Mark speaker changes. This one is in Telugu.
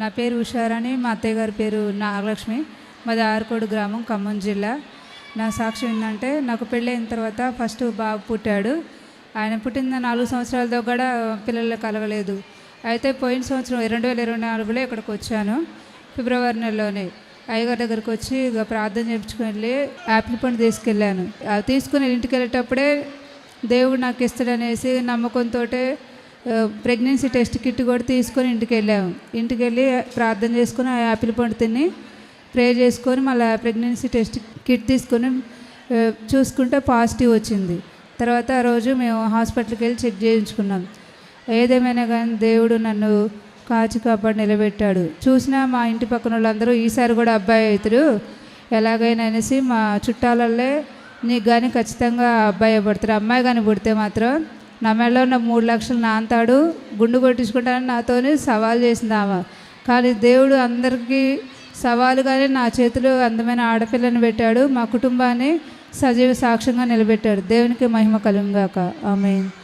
Speaker 1: నా పేరు ఉషారాణి మా అత్తయ్య గారి పేరు నాగలక్ష్మి మాది ఆరుకోడు గ్రామం ఖమ్మం జిల్లా. నా సాక్ష్యం ఏంటంటే నాకు పెళ్ళైన తర్వాత ఫస్ట్ బాబు పుట్టాడు. ఆయన పుట్టిన నాలుగు సంవత్సరాలతో కూడా పిల్లలు కలగలేదు అయితే పోయిన సంవత్సరం రెండు వేల ఇరవై నాలుగులో ఇక్కడికి వచ్చాను ఫిబ్రవరి నెలలోనే. అయ్యగారి దగ్గరికి వచ్చి ఇక ప్రార్థన చేయించుకొని వెళ్ళి యాపిల్ పండు తీసుకెళ్ళాను. తీసుకుని ఇంటికి వెళ్ళేటప్పుడే దేవుడు నాకు ఇస్తాడనేసి నమ్మకంతో ప్రెగ్నెన్సీ టెస్ట్ కిట్ కూడా తీసుకొని ఇంటికి వెళ్ళాము. ఇంటికి వెళ్ళి ప్రార్థన చేసుకొని ఆ యాపిల్ పండు తిని ప్రే చేసుకొని మళ్ళీ ప్రెగ్నెన్సీ టెస్ట్ కిట్ తీసుకొని చూసుకుంటే పాజిటివ్ వచ్చింది. తర్వాత ఆ రోజు మేము హాస్పిటల్కి వెళ్ళి చెక్ చేయించుకున్నాం. ఏదేమైనా కానీ దేవుడు నన్ను కాచి కాపాడి నిలబెట్టాడు. చూసినా మా ఇంటి పక్కన వాళ్ళందరూ ఈసారి కూడా అబ్బాయి అవుతారు. ఎలాగైనా అనేసి మా చుట్టాలల్లే నీకు కానీ ఖచ్చితంగా అబ్బాయి పడతారు. అమ్మాయి కానీ పుడితే మాత్రం నా మెడలో ఉన్న మూడు లక్షలు నాంతాడు గుండు కొట్టించుకుంటానని నాతోనే సవాల్ చేసింది ఆమె. కానీ దేవుడు అందరికీ సవాలుగానే నా చేతిలో అందమైన ఆడపిల్లని పెట్టాడు మా కుటుంబాన్ని సజీవ సాక్ష్యంగా నిలబెట్టాడు. దేవునికి మహిమ కలుగాక ఆమె